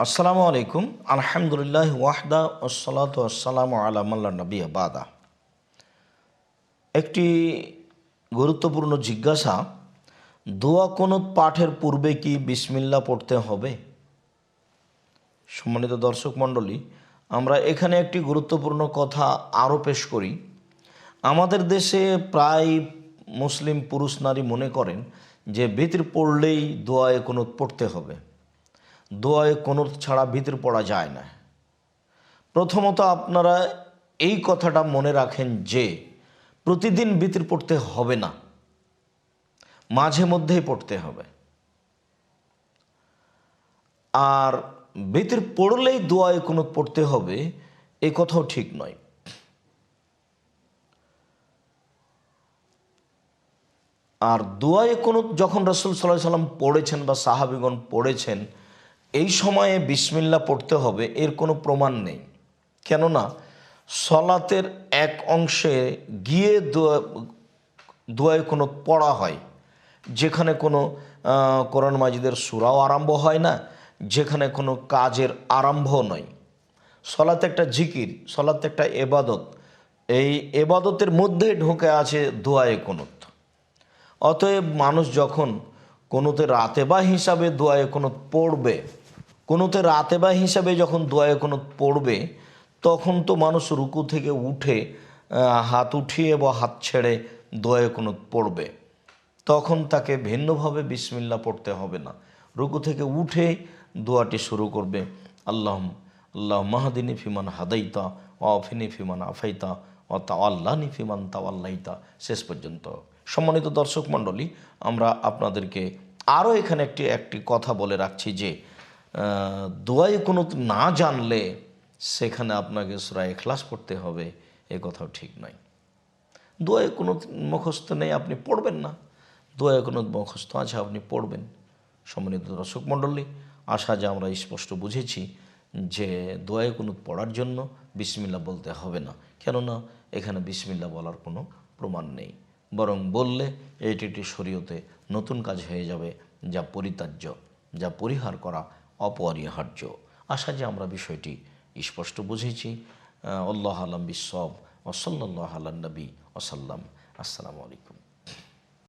আসসালামু আলাইকুম। আলহামদুলিল্লাহ ওয়াহদা ওসলাত আসসালাম আলামাল্লা নবী বাদা। একটি গুরুত্বপূর্ণ জিজ্ঞাসা, দোয়া কোনো পাঠের পূর্বে কি বিসমিল্লা পড়তে হবে? সম্মানিত দর্শক মণ্ডলী, আমরা এখানে একটি গুরুত্বপূর্ণ কথা আরও পেশ করি। আমাদের দেশে প্রায় মুসলিম পুরুষ নারী মনে করেন যে, ভিতর পড়লেই দোয়ায় কোনো পড়তে হবে। দোয়ায় কোনো ছাড়া ভিতর পড়া যায় না। প্রথমত আপনারা এই কথাটা মনে রাখেন যে, প্রতিদিন ভিতর পড়তে হবে না। মাঝে মধ্যেই পড়তে হবে। আর ভিতর পড়লেই দোয়ায় কোনো পড়তে হবে এই কথাও ঠিক নয়। আর দোয়ায় কোনো, যখন রসুল সাল্লাহ সাল্লাম পড়েছেন বা সাহাবিগণ পড়েছেন এই সময়ে বিসমিল্লা পড়তে হবে, এর কোনো প্রমাণ নেই। কেননা, সলাতের এক অংশে গিয়ে দোয়া, দোয়ায় কোনো পড়া হয়, যেখানে কোনো কোরআন মাজিদের সুরাও আরম্ভ হয় না, যেখানে কোনো কাজের আরম্ভ নয়। সলাত একটা জিকির, সলাত একটা এবাদত, এই এবাদতের মধ্যে ঢুকে আছে দোয়ায়ে কোনত। অতএব মানুষ যখন কোনোতে রাতে বা হিসাবে দোয়ায়ে কোনো পড়বে কোনোতে রাতেবা হিসাবে যখন দোয়ায়ে কোনো পড়বে, তখন তো মানুষ রুকু থেকে উঠে হাত উঠিয়ে বা হাত ছেড়ে দোয়ায়ে কোনো পড়বে। তখন তাকে ভিন্নভাবে বিসমিল্লা পড়তে হবে না। রুকু থেকে উঠে দোয়াটি শুরু করবে আল্লাহ আল্লাহ মাহাদিনী ফিমান হাদাইতা অফিনী ফিমান আফাইতা ও তাওয়াল্লানি ফিমান তাওয়াল্লাইতা। শেষ পর্যন্ত। সম্মানিত দর্শক মণ্ডলী, আমরা আপনাদেরকে আরও এখানে একটি একটি কথা বলে রাখছি যে দোয়াই কোনো না জানলে সেখানে আপনাকে সুরা এখলাস পড়তে হবে, এ কথাও ঠিক নয়। দোয়ায় কোনো মুখস্থ নেই, আপনি পড়বেন না। দোয়ায় কোনো মুখস্থ আছে, আপনি পড়বেন। সম্মানিত দর্শক মণ্ডলী, আশা যে আমরা স্পষ্ট বুঝেছি যে দোয়ায় কোনো পড়ার জন্য বিসমিল্লা বলতে হবে না। কেননা এখানে বিসমিল্লা বলার কোনো প্রমাণ নেই। বরং বললে এটি একটি শরীয়তে নতুন কাজ হয়ে যাবে, যা পরিত্যাজ্য, যা পরিহার করা অপরিহার্য। আশা যে আমরা বিষয়টি স্পষ্ট বুঝেছি। আল্লাহ আলম বিসব ওসল্লাহ আল্লাহ নবী ওসাল্লাম আসসালামু আলাইকুম।